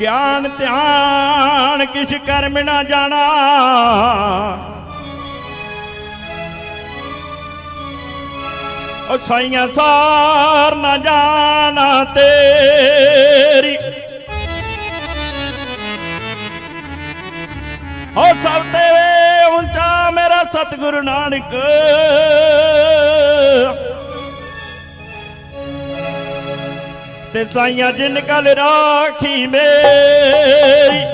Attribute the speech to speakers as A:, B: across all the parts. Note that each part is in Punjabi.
A: ਗਿਆਨ, ਧਿਆਨ, ਕਿਛ ਕਰਮ ਨਾ ਜਾਣਾ। ਉਹ ਸਾਈਆਂ ਸਾਰ ਨਾ ਜਾਣਾ ਤੇਰੀ। ਹੋ ਸਭ ਤੇ ਉੱਚਾ ਮੇਰਾ ਸਤਿਗੁਰੂ ਨਾਨਕ। ਤੇ ਸਾਈਆਂ ਜਿਨ ਕਲ ਰਾਖੀ ਮੇਰੀ।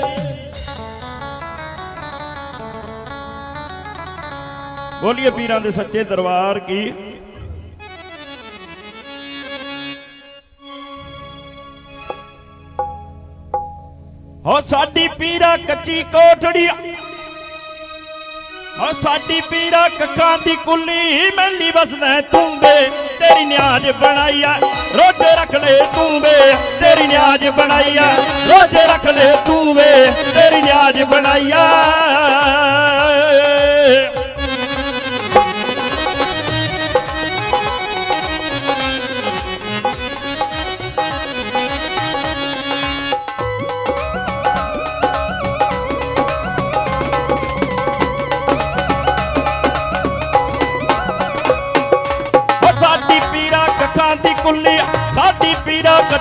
A: ਬੋਲੀਏ ਪੀਰਾਂ ਦੇ ਸੱਚੇ ਦਰਬਾਰ ਕੀ? ਹੋ ਸਾਡੀ ਪੀਰਾ ਕੱਚੀ ਕੋਠੜੀ, ਹੋ ਸਾਡੀ ਪੀਰਾ ਕੱਖਾਂ ਦੀ ਕੁੱਲੀ, ਮੈਲੀ ਵਸਦਾ ਤੂੰ ਤੇਰੀ ਨਿਆਜ ਬਣਾਈਆ ਰੋਜ਼ ਰੱਖ ਲੈ ਤੂੰ ਵੇ, ਤੇਰੀ ਨਿਆਜ ਬਣਾਈਆ ਰੋਜ਼ ਰੱਖ ਲੈ ਤੂੰ ਵੇ, ਤੇਰੀ ਨਿਆਜ ਬਣਾਈਆ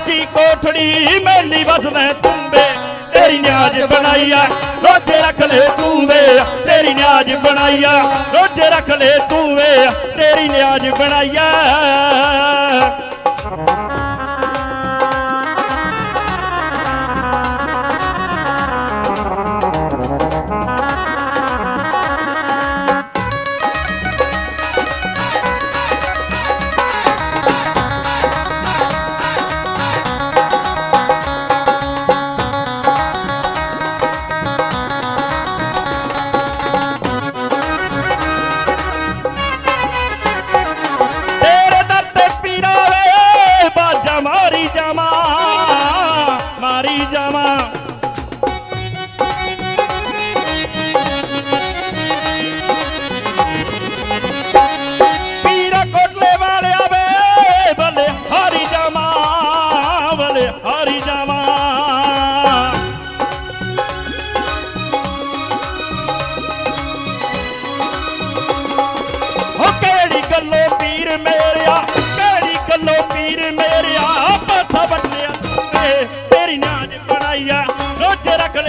A: ਕੱਚੀ ਕੋਠੜੀ ਮੈਲੀ ਵਸਦਾ ਤੁੰਬੇ, ਤੇਰੀ ਨਿਆਜ ਬਣਾਈਆ ਰੋਜੇ ਰੱਖ ਲੈ ਤੂੰ ਵੇ, ਤੇਰੀ ਨਿਆਜ ਬਣਾਈਆ ਰੋਜੇ ਰੱਖ ਲੈ ਤੂੰ ਵੇ, ਤੇਰੀ ਨਿਆਜ ਬਣਾਈਆ।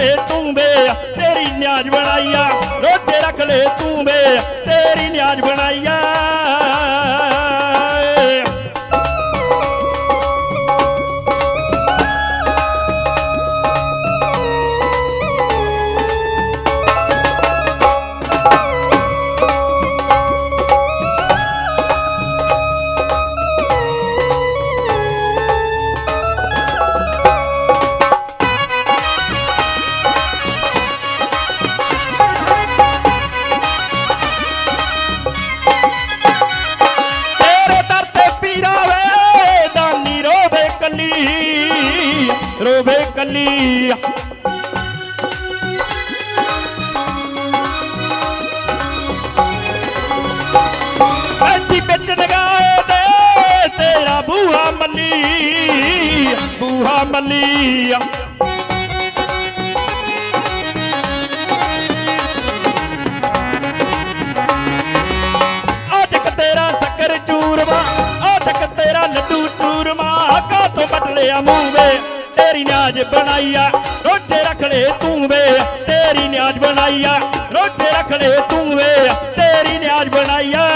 A: ਲੈ ਤੂੰ ਵੇ ਤੇਰੀ ਨਿਆਜ ਬਣਾਈਆ ਰੋਜੇ ਰੱਖ ਲੈ ਤੂੰ ਵੇ ਤੇਰੀ ਨਿਆਜ ਬਣਾਈਆ ਬੂਹਾ ਮੱਲੀ ਆਜਕ ਤੇਰਾ ਸ਼ੱਕਰ ਚੂਰਮਾ ਆਜਕ ਤੇਰਾ ਲੱਡੂ ਚੂਰਮਾ ਕਾਤੋਂ ਵੱਟ ਲਿਆ ਮੂੰਹ, ਤੇਰੀ ਨਿਆਜ ਬਣਾਈਆ, ਰੋਟੇ ਰੱਖ ਲੈ ਤੂੰ ਵੇ ਤੇਰੀ ਨਿਆਜ ਬਣਾਈਆ, ਰੋਟੇ ਰੱਖ ਲੈ ਤੂੰ ਵੇ ਤੇਰੀ ਨਿਆਜ ਬਣਾਈਆ।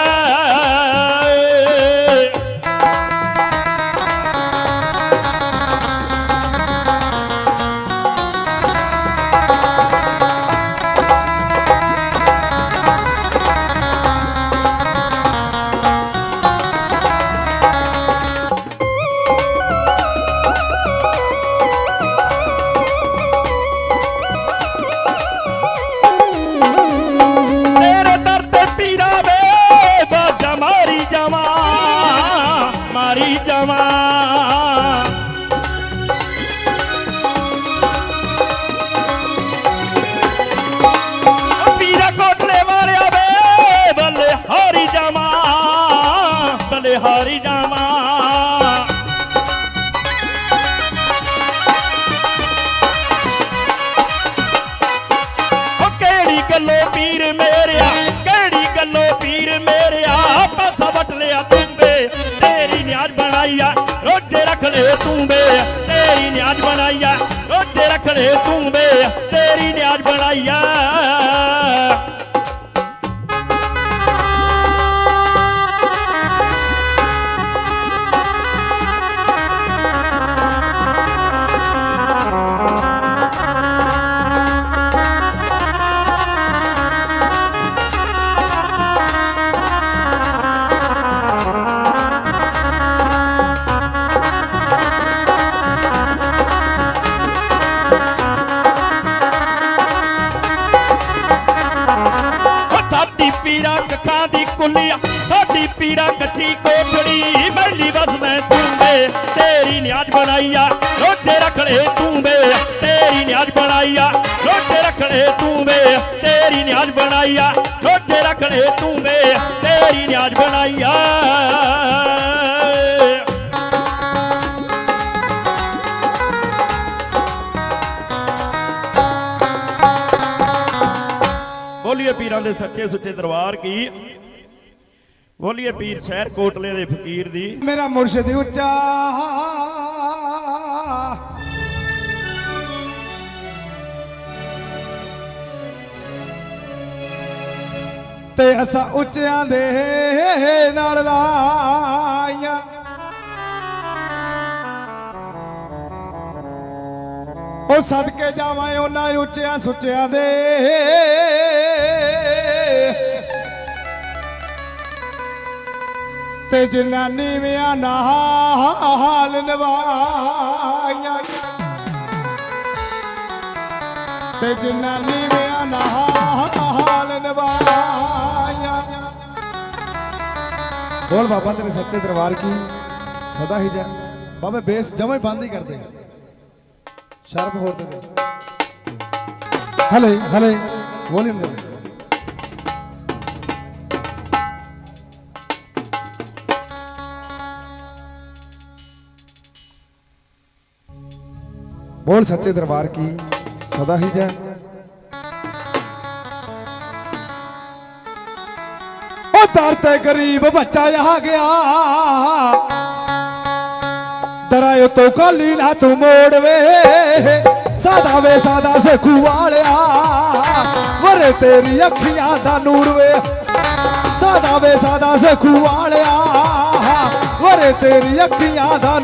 A: ਪੀਰ ਮੇਰਿਆ, ਕਿਹੜੀ ਗੱਲੋਂ ਪੀਰ ਮੇਰਿਆ? ਪਾਸਾ ਵਟ ਲਿਆ ਤੂੰ ਬੇ ਤੇਰੀ ਨਿਆਜ ਬਣਾਈਆ, ਰੋਜੇ ਰੱਖ ਲੈ ਤੂੰ ਬੇ ਤੇਰੀ ਨਿਆਜ ਬਣਾਈਆ, ਰੋਜੇ ਰੱਖ ਲੈ ਤੂੰ ਬੇ ਕੁੱਲੀਆ ਸਾਡੀ ਪੀੜਾ ਕੱਚੀ ਕੋਠੜੀ ਮੈਲੀ ਵਸਦਾ ਤੂੰਬੇ ਤੇਰੀ ਨਿਆਜ ਬਣਾਈਆ ਰੋਜੇ ਰੱਖ ਲੈ ਤੂੰ ਤੇਰੀ ਨਿਆਜ ਬਣਾਈਆ ਰੋਜੇ ਰੱਖ ਲੈ ਤੇਰੀ ਨਿਆਜ ਬਣਾਈਆ ਰੋਜੇ ਰੱਖ ਲੈ ਤੇਰੀ ਨਿਆਜ ਬਣਾਈਆ। ਬੋਲੀਏ ਪੀਰਾਂ ਦੇ ਸੱਚੇ ਸੁੱਚੇ ਦਰਬਾਰ ਕੀ? ਬੋਲੀਏ ਪੀਰ ਸ਼ਹਿਰ ਕੋਟਲੇ ਦੇ ਫਕੀਰ ਦੀ।
B: ਮੇਰਾ ਮੁਰਸ਼ਿਦ ਉੱਚਾ। ਤੇ ਅਸਾਂ ਉੱਚਿਆਂ ਦੇ ਨਾਲ ਲਾਈਆਂ। ਉਹ ਸਦਕੇ ਜਾਵਾਂ, ਉਹਨਾਂ ਉੱਚਿਆਂ ਸੁੱਚਿਆਂ ਦੇ। ਤੇ ਜਿਨ੍ਹਾਂ ਨੀਵਿਆਂ ਨਾਲ ਨਵਾਈਆਂ ਤੇ ਜਿਨ੍ਹਾਂ ਨੀਵਿਆਂ ਨਾਲ ਨਵਾਈਆਂ ਬੋਲ ਬਾਬਾ, ਤੇਰੇ ਸੱਚੇ ਦਰਬਾਰ ਕੀ ਸਦਾ ਹੀ ਜੈ। ਬਾਬੇ, ਬੇਸ ਜਮੇ ਬੰਦ ਹੀ ਕਰ ਦੇ ਸ਼ਰਪ ਹੋਰ ਦੇ ਹਲੇ ਹਲੇ ਵੋਲਿਊਮ ਦੇ ਦੇ ਬੋਲ ਸੱਚੇ ਦਰਬਾਰ ਕੀ ਸਦਾ ਹੀ ਜੈ। ਉਹ ਦਰ ਤੇ ਗਰੀਬ ਬੱਚਾ ਆ ਗਿਆ। ਦਰਾਇਓ ਤੋਂ ਕਾਲੀ ਨਾ ਤੂੰ ਮੋੜਵੇ ਸਾਦਾ ਵੇ, ਸਾਦਾ ਸੇਖੂ ਵਾਲਿਆ। ਵਰੇ ਤੇਰੀ ਅੱਖੀਆਂ ਦਾ ਨੂਰ ਵੇ। ਸਾਦਾ ਵੇ, ਸਾਦਾ ਸੇਖੂ ਵਾਲਿਆ। ਵਰੇ ਤੇਰੀ ਅੱਖੀਆਂ ਦਾ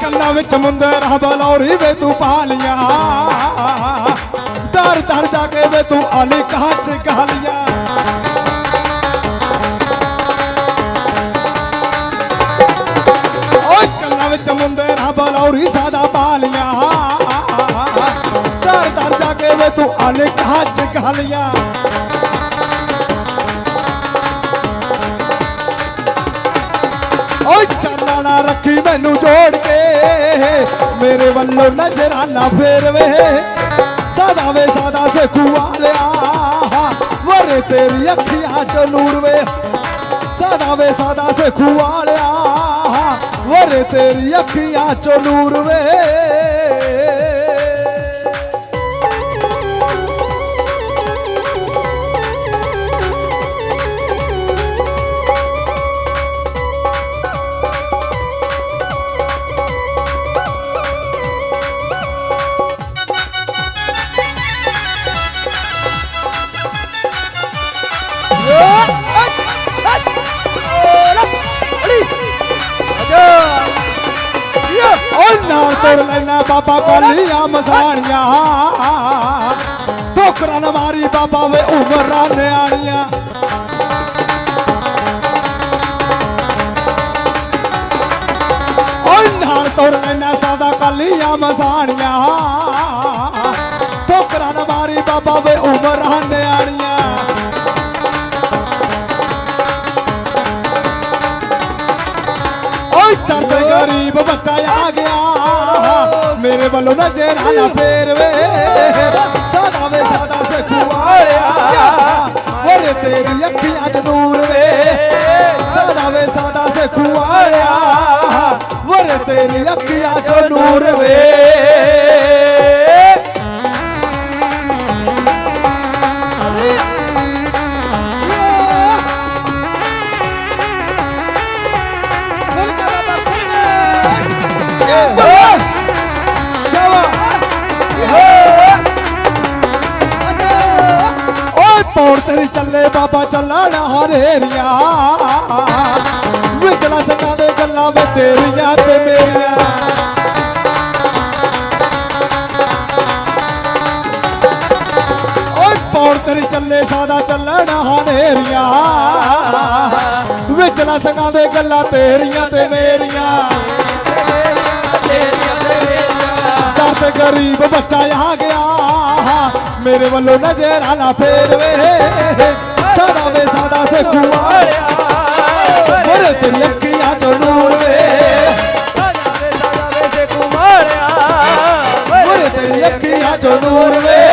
B: ਕੰਨਾਂ ਵਿੱਚ ਮੁੰਦਰ ਬਲੌਰੀ ਵੇ ਤੂੰ ਪਾਲੀਆਂ। ਦਰ ਦਰ ਜਾ ਕੇ ਵੇ ਤੂੰ ਆਲੇ ਕਾਚ ਗਾਲੀਆਂ। ਓਏ ਕੰਨਾਂ ਵਿੱਚ ਮੁੰਦਰ ਬਲੌਰੀ ਸਾਦਾ ਪਾਲੀਆਂ ਵੇ ਤੂੰ ਆਲੇ ਕਾਚ ਗਾਲੀਆਂ ਓਏ ਚਾਨਣਾ ਰੱਖੀ ਮੈਨੂੰ ਜੋੜ ਕੇ। ਮੇਰੇ ਵੱਲੋਂ ਨਜ਼ਰਾਂ ਨਾ ਫੇਰਵੇ। ਸਾਦਾ ਵੇ ਸਾਦਾ ਸੇਖੂ ਵਾਲਿਆ ਵਰੇ ਤੇਰੀ ਅੱਖੀਆਂ ਚ ਨੂਰ ਵੇ ਸਾਦਾ ਵੇ ਸਾਦਾ ਸੇਖੂ ਵਾਲਿਆ ਵਰੇ ਤੇਰੀ ਅੱਖੀਆਂ ਚ ਨੂਰ ਵੇ ਓਏ ਨਾਲ ਤੋੜ ਲੈਣਾ ਬਾਬਾ ਕੋਲੀਆਂ ਮਸਾਣੀਆਂ ਠੋਕਰਾਂ ਨਾ ਮਾਰੀ ਬਾਬਾ ਵੇ ਉਮਰਾਂ ਨਿਆਣੀਆਂ ਓਏ ਨਾਲ ਤੋੜ ਲੈਣਾ ਸਾਦਾ ਕਾਲੀਆਂ ਮਸਾਣੀਆਂ ਠੋਕਰਾਂ ਨਾ ਮਾਰੀ ਬਾਬਾ ਵੇ ਉਮਰਾਂ ਨਿਆਣੀਆਂ ਓਏ ਮੇਰੇ ਵੱਲੋਂ ਨਜ਼ਰਾਂ ਨਾ ਫੇਰਵੇ ਸਾਦਾ ਵੇ ਸਾਦਾ ਸਿੱਖੂ ਵਾਲਿਆ। ਓਰੇ ਤੇਰੀ ਅੱਖੀਆਂ 'ਚ ਨੂਰ ਵੇ। ਸਾਦਾ ਵੇ ਸਾਦਾ ਸਿੱਖੂ ਵਾਲਿਆ। ਓਰੇ ਤੇਰੀ ਅੱਖੀਆਂ 'ਚ ਨੂਰ ਵੇ। ਓਏ ਪੌੜ ਤੇਰੀ ਚੱਲੇ ਬਾਬਾ ਚੱਲਣ ਹਰੇਰੀਆਂ ਵਿਚਲਾ ਸਕਾਂ ਦੇ ਗੱਲਾਂ ਵਿੱਚ ਤੇਰੀਆਂ ਤੇ ਮੇਰੀਆਂ। ਓਏ ਚੱਲੇ ਸਾਦਾ ਚੱਲਣ ਹਨੇਰੀਆਂ ਵਿਚਲਾ ਸਕਾਂ ਦੇ ਗੱਲਾਂ ਤੇਰੀਆਂ ਤੇ ਮੇਰੀਆਂ। ਘਰ ਤੇ ਗਰੀਬ ਬੱਚਾ ਆ ਗਿਆ। ਮੇਰੇ ਵੱਲੋਂ ਨਜ਼ਰਾਂ ਨਾ ਫੇਰਵੇ। ਸਾਦਾ ਵੇ ਸਾਦਾ ਸਿੱਖੂਆ ਮੇਰੇ ਤੇਰੀ ਅੱਖੀਆਂ ਚੋਂ ਨੂਰ ਵੇ। ਮੇਰੇ ਤੇਰੀ ਅੱਖੀਆਂ ਚੋਂ ਨੂਰ ਵੇ।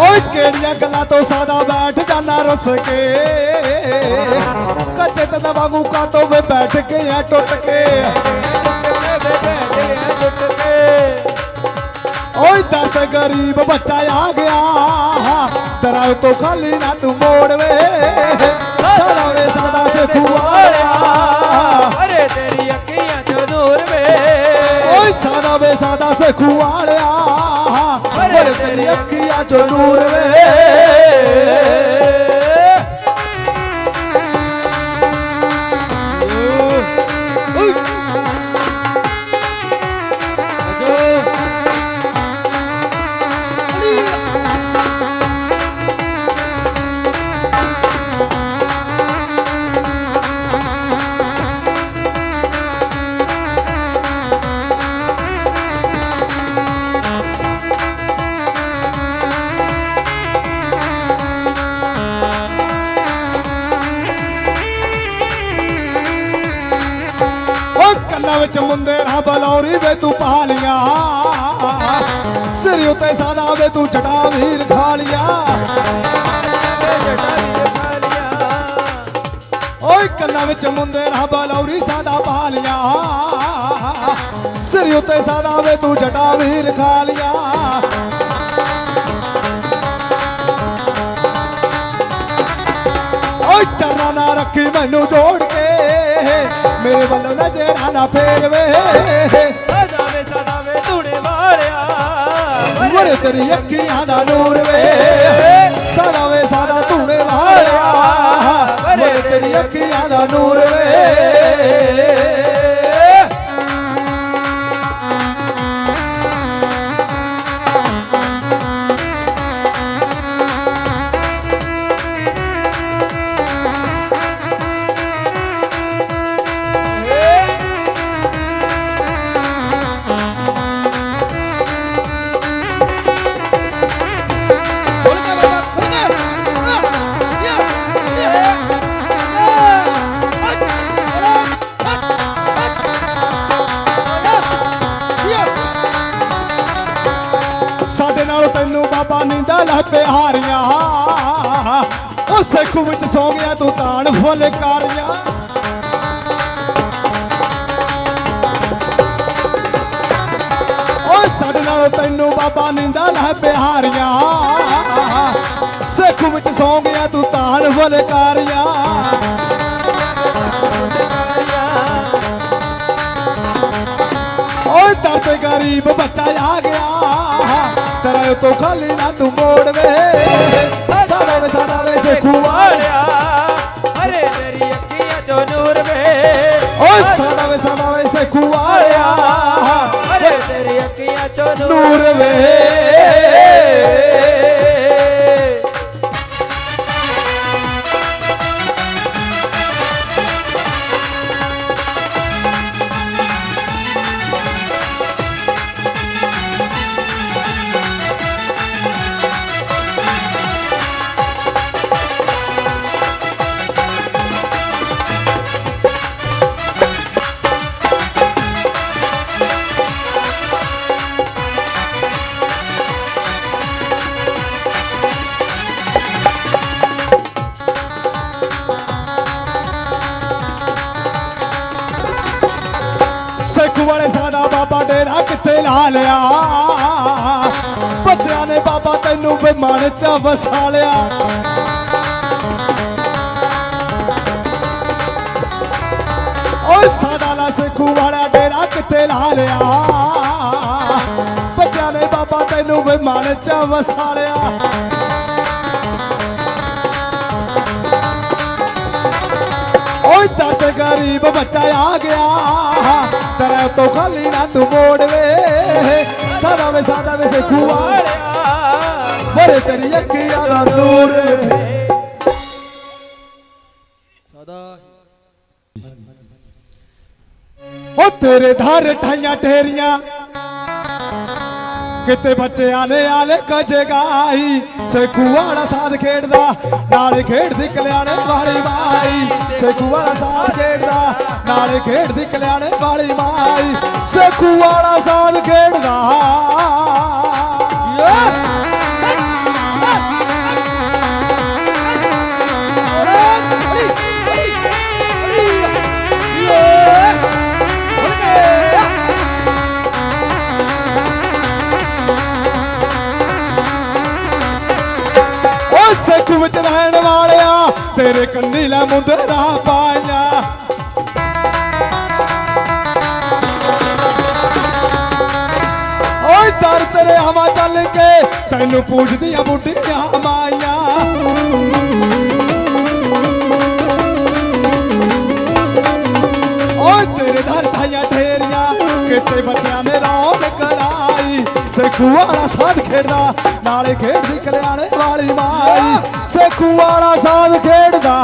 B: ਓਏ ਕਿਹੜੀਆਂ ਗੱਲਾਂ ਤੋਂ ਸਾਦਾ ਬੈਠ ਜਾਣਾ ਰੁੱਸ ਕੇ? ਕੱਚੇ ਤੇ ਵਾਂਗੂ ਕਾ ਤੋਂ ਵੇ ਬੈਠ ਕੇ ਐ ਟੁੱਟ ਕੇ? ਓਏ ਦਰਦ ਗਰੀਬ ਬੱਚਾ ਆ ਗਿਆ। ਤੇਰਾ ਤੋਂ ਖਾਲੀ ਨਾ ਤੂੰ ਮੋੜ ਵੇ ਸਾਦਾ ਵੇ ਸਾਦਾ ਸੇ ਖੁਆਇਆ
C: ਅਰੇ
B: ਓਏ ਸਾਦਾ ਵੇ ਸਾਦਾ ਸੇ ਖੁਆਲਿਆ ਓਏ ਤੇਰੀ ਅੱਖੀਆਂ ਚੋਂ ਨੂਰ ਵੇ। ਉਤੇ ਸਾਦਾ ਵੇ ਤੂੰ ਜਟਾ ਵੀਰ ਖਾਲੀਆਂ ਓਏ ਕੰਨਾਂ ਵਿੱਚ ਮੁੰਦੇ ਰਾ ਬਲੌਰੀ ਸਾਦਾ ਪਾਲੀਆਂ ਸਿਰ ਉਤੇ ਸਾਦਾ ਵੇ ਤੂੰ ਜਟਾ ਵੀਰ ਖਾਲੀਆਂ ਓਏ ਚਰਨਾ ਨਾ ਰੱਖੀ ਮੈਨੂੰ ਜੋੜ ਕੇ, ਮੇਰੇ ਵੱਲੋਂ ਨਾ ਨਜ਼ਰਾਂ ਨਾ ਫੇਰਵੇ।
C: ਵਾਲਿਆ
B: ਤੇਰੀ ਅੱਖੀਆਂ ਦਾ ਨੂਰ ਵੇ। ਸਾਰਾ ਵੇ, ਸਾਰਾ ਧੂਣੇ ਵਾਲਿਆ ਵਰੇ ਤੇਰੀ ਅੱਖੀਆਂ ਦਾ ਨੂਰ ਵੇ। ਸਾਡੇ ਤੈਨੂੰ ਬਾਬਾ ਨੀਂਦਾ ਲੈ ਪਿਆਰੀਆਂ ਉਹ ਸਿੱਖ ਵਿੱਚ ਸੌ ਗਿਆ ਤੂੰ ਤਾਣ ਫੁੱਲ ਓਏ ਸਾਡੇ ਨਾਲ ਤੈਨੂੰ ਬਾਬਾ ਨੀਂਦਾ ਲੈ ਪਿਆਰੀਆਂ ਸਿੱਖ ਵਿੱਚ ਸੌ ਗਿਆ ਤੂੰ ਤਾਣ ਫੁੱਲ ਕਾਰੀਆਂ। ਓਏ ਦਰਦ ਗਰੀਬ ਬੱਚਾ ਆ ਗਿਆ। ਤੇਰੇ ਤੋਂ ਖਾਲੀ ਨਾ ਤੂੰ ਮੋੜ ਵੇ। ਸਾਦਾ ਵੇ ਸਾਦਾ ਵੇ ਸੇਖੂ ਵਾਲਿਆ।
C: ਅਰੇ ਤੇਰੀ ਅੱਖੀਆਂ ਚੋਂ ਨੂਰ ਵੇ।
B: ਓਏ ਸਾਦਾ ਵੇ ਸਾਦਾ ਵੇ ਸੇਖੂ ਵਾਲਿਆ।
C: ਅਰੇ ਤੇਰੀ ਅੱਖੀਆਂ ਚੋਂ
B: ਨੂਰ ਵੇ। ਬਾਬਾ ਕਿੱਥੇ ਲਾ ਲਿਆ। ਬੱਚਿਆਂ ਨੇ ਬਾਬਾ ਤੈਨੂੰ ਬਿਮਾਨ ਚ ਵਸਾ ਲਿਆ। ਓਏ ਸਾਦਾ ਲਾ ਸੇਖੂ ਵਾਲਾ ਡੇਰਾ ਕਿੱਥੇ ਲਾ ਲਿਆ। ਬੱਚਿਆਂ ਨੇ ਬਾਬਾ ਤੈਨੂੰ ਬਿਮਾਨ ਚ ਵਸਾ ਲਿਆ। ਗਰੀਬ ਬੱਚਾ ਆ ਗਿਆ। ਤੇਰੇ ਤੋਂ ਖਾਲੀ ਨਾ ਤੂੰ ਮੋੜ ਵੇ। ਸਾਦਾ ਵੇ ਸਾਦਾ ਵੇ ਸੇਖੂ ਵਾਲਿਆ। ਬੜੇ ਤੇਰੀ ਅੱਖੀਆਂ ਦਾ ਨੂਰ ਵੇ। ਓ ਤੇਰੇ ਧਾਰ ਠਾਈਆਂ ਢੇਰੀਆਂ ਕਿਤੇ ਬੱਚਿਆਂ ਨੇ ਆਲੇ ਕਜਗਾਈ ਸੇਖੂ ਵਾਲਾ ਸਾਧ ਖੇਡਦਾ, ਨਾਲ ਖੇਡਦੀ ਕਲਿਆਣੇ ਵਾਲੀ ਮਾਈ। ਸੇਖੂ ਵਾਲਾ ਸਾਥ ਖੇਡਦਾ, ਨਾਲ ਖੇਡਦੀ ਕਲਿਆਣੇ ਵਾਲੀ ਮਾਈ। ਸੇਖੂ ਵਾਲਾ ਸਾਧ ਖੇਡਦਾ। ਓ ਤੇਰੇ ਕੰਨੀ ਲੈ ਮੁੰਦਰਾ ਪਾਈਆਂ ਓਏ ਦਰ ਤੇਰੇ ਹਵਾ ਚੱਲ ਕੇ ਤੈਨੂੰ ਪੁੱਛਦੀਆਂ ਬੁੱਢੀਆਂ ਮਾਇਆ। ਸੇਖੂ ਵਾਲਾ ਸਾਧ ਖੇਡਦਾ, ਨਾਲੇ ਖੇਡਦੀ ਕਲਿਆਣੇ ਵਾਲੀ ਮਾਈ ਸੇਖੂ ਵਾਲਾ ਸਾਧ ਖੇਡਦਾ।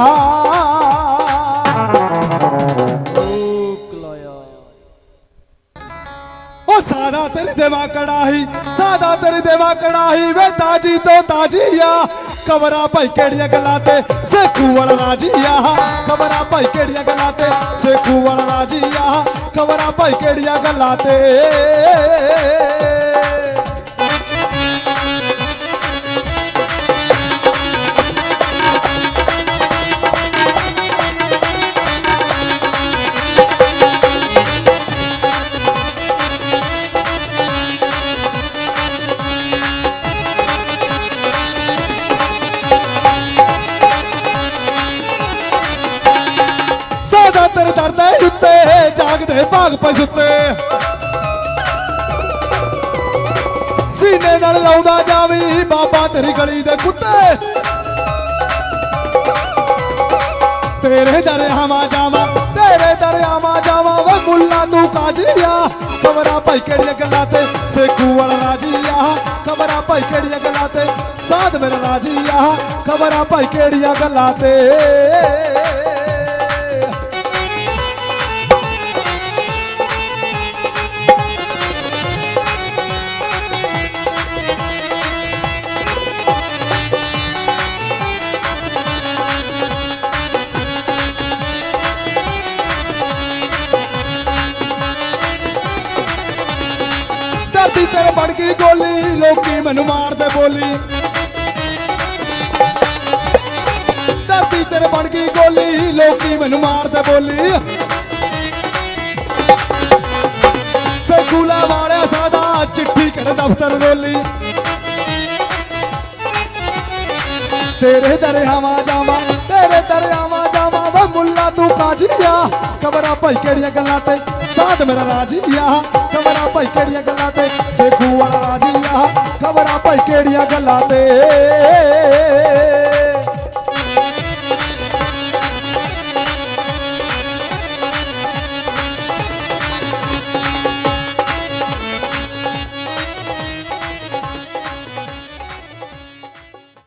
B: ਉਹ ਸਾਦਾ ਤੇਰੀ ਦੇਵਾ ਕੜਾਹੀ, ਸਾਦਾ ਤੇਰੀ ਦੇਵਾ ਕੜਾਹੀ ਵੇ ਤਾਜੀ ਤੋਂ ਤਾਜੀ ਆ। ਕਬਰਾਂ ਭਾਈ ਕਿਹੜੀਆਂ ਗੱਲਾਂ ਤੇ? ਸੇਖੂ ਵਾਲਾ ਰਾਜੀ ਆ। ਕਬਰਾਂ ਭਾਈ ਕਿਹੜੀਆਂ ਗੱਲਾਂ ਤੇ? ਸੇਖੂ ਵਾਲਾ ਰਾਜੀ ਆ। ਕਬਰਾਂ ਭਾਈ ਕਿਹੜੀਆਂ ਗੱਲਾਂ ਤੇ? ਭਾਗ ਪੈ ਸੁੱਤੇ। ਸੀਨੇ ਨਾਲ ਲਾਉਂਦਾ ਜਾਵੀ, ਬਾਬਾ ਤੇਰੀ ਗਲੀ ਦੇ ਕੁੱਤੇ। ਤੇਰੇ ਦਰਿਆਵਾਂ ਜਾਵਾਂ, ਤੇਰੇ ਦਰਿਆਵਾਂ ਜਾਵਾਂ, ਵੇ ਮੁੱਲਾ ਨੂੰ ਕਾਜੀਆ। ਖਬਰਾਂ ਭਾਈ ਕਿਹੜੀਆਂ ਗੱਲਾਂ ਤੇ ਸੇਖੂ ਵਾਲਾ ਰਾਜੀ ਆ। ਖਬਰਾਂ ਭਾਈ ਕਿਹੜੀਆਂ ਗੱਲਾਂ ਤੇ ਸਾਧ ਮੇਰਾ ਰਾਜੀ ਆ। ਖਬਰਾਂ ਭਾਈ ਕਿਹੜੀਆਂ ਗੱਲਾਂ ਤੇ ਬਣ ਲੋਕੀ ਮੈਨੂੰ ਮਾਰਦੇ ਬੋਲੀ। ਧਰਤੀ ਤੇ ਬਣ ਗਈ ਗੋਲੀ, ਲੋਕੀ ਮੈਨੂੰ ਮਾਰਦੇ ਬੋਲੀ। ਸਕੂਲਾ ਵਾਲਿਆ ਸਾਦਾ ਚਿੱਠੀ ਕਰ ਦਫ਼ਤਰ ਰੋਲੀ। ਤੇਰੇ ਦਰਿਆਵਾਂ ਜਾਵਾਂ, ਤੇਰੇ ਦਰਿਆਵਾਂ ਵੇ ਮੁੱਲਾ ਤੂੰ ਕਾਜੀਆ ਕਬਰਾਂ ਭਾਈ ਕਿਹੜੀਆਂ ਗੱਲਾਂ ਤੇ? ਸਾਧ ਮੇਰਾ ਰਾਜੀ ਆ। ਕਬਰਾਂ ਭਾਈ ਕਿਹੜੀਆਂ ਗੱਲਾਂ ਤੇ? ਸੇਖੂ ਵਾਲਾ ਰਾਜੀ ਆ। ਕਬਰਾਂ ਭਾਈ ਕਿਹੜੀਆਂ ਗੱਲਾਂ ਤੇ?